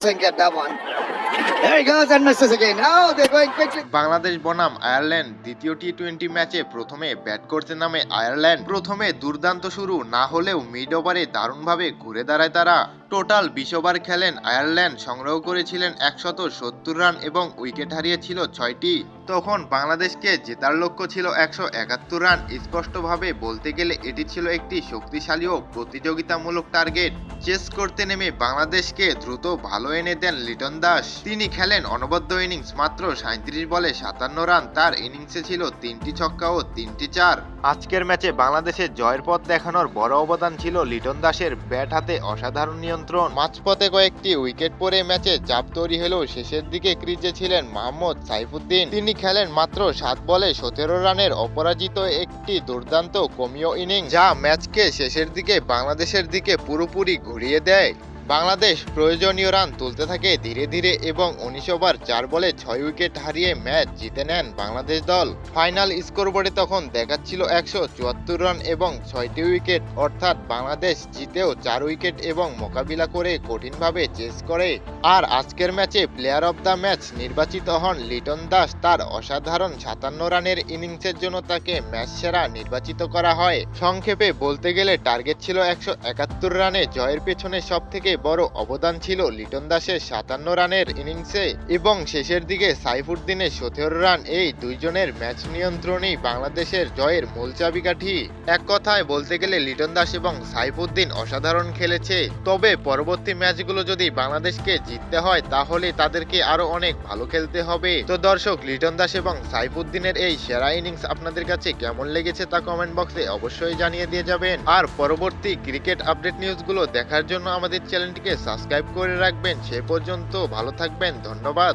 and get that one. There he goes and misses again. Oh, they're going quickly. Bangladesh বনাম Ireland দ্বিতীয় T twenty ম্যাচে প্রথমে bat করতে নামে আয়ারল্যান্ড প্রথমে দুর্দান্ত শুরু না হলেও মিড ওভারে দারুণভাবে ঘুরে দাঁড়ায় তারা টোটাল বিশ ওভার খেলেন আয়ারল্যান্ড, সংগ্রহ করেছিলেন একশত সত্তর রান এবং উইকেট হারিয়েছিল ছয়টি। তখন বাংলাদেশকে জেতার লক্ষ্য ছিল একশো একাত্তর রান। স্পষ্টভাবে বলতে গেলে এটি ছিল একটি শক্তিশালী ও প্রতিযোগিতামূলক টার্গেট। চেস করতে নেমে বাংলাদেশকে দ্রুত ভালো এনে দেন লিটন দাস। তিনি খেলেন অনবদ্য ইনিংস মাত্র সাঁত্রিশ বলে সাতান্ন রান। তার ইনিংসে ছিল তিনটি ছক্কা ও তিনটি চার। আজকের ম্যাচে বাংলাদেশের জয়ের পথ দেখানোর বড় অবদান ছিল লিটন দাসের ব্যাট হাতে অসাধারণ নিয়ন্ত্রণ। মাঝপথে কয়েকটি উইকেট পরে ম্যাচে চাপ তৈরি হলেও শেষের দিকে ক্রিজে ছিলেন মোহাম্মদ সাইফুদ্দিন। তিনি খেলেন মাত্র সাত বলে সতেরো রানের অপরাজিত একটি দুর্দান্ত কমিও ইনিংস, যা ম্যাচকে শেষের দিকে বাংলাদেশের দিকে পুরোপুরি ঘুরিয়ে দেয়। বাংলাদেশ প্রয়োজনীয় রান তুলতে থাকে ধীরে ধীরে এবং উনিশ ওভার চার বলে ছয় উইকেট হারিয়ে ম্যাচ জিতে নেন বাংলাদেশ দল। ফাইনাল স্কোরবোর্ডে তখন দেখাচ্ছিল একশো চুয়াত্তর রান এবং ছয়টি উইকেট, অর্থাৎ বাংলাদেশ জিতেও চার উইকেট এবং মোকাবিলা করে কঠিনভাবে চেস করে। আর আজকের ম্যাচে প্লেয়ার অব দ্য ম্যাচ নির্বাচিত হন লিটন দাস। তার অসাধারণ সাতান্ন রানের ইনিংসের জন্য তাকে ম্যাচ সেরা নির্বাচিত করা হয়। সংক্ষেপে বলতে গেলে টার্গেট ছিল একশো একাত্তর রানে, জয়ের পেছনে সব বড় অবদান ছিল লিটন দাসের সাতান্ন রানের ইনিংসে এবং শেষের দিকে সাইফুদ্দিনের সতেরো রান এই দুইজনের ম্যাচ নিয়ন্ত্রণই বাংলাদেশের জয়ের মূল চাবিকাঠি। এক কথায় বলতে গেলে লিটন দাস এবং সাইফুদ্দিন অসাধারণ খেলেছে। তবে পরবর্তী ম্যাচগুলো যদি বাংলাদেশকে জিততে হয়, তাহলে তাদেরকে আরও অনেক ভালো খেলতে হবে। তো দর্শক, লিটন দাস এবং সাইফুদ্দিনের এই সেরা ইনিংস আপনাদের কাছে কেমন লেগেছে তা কমেন্ট বক্সে অবশ্যই জানিয়ে দিয়ে যাবেন। আর পরবর্তী ক্রিকেট আপডেট নিউজগুলো দেখার জন্য আমাদের চ্যানেলটিকে সাবস্ক্রাইব করে রাখবেন। সে পর্যন্ত ভালো থাকবেন ধন্যবাদ।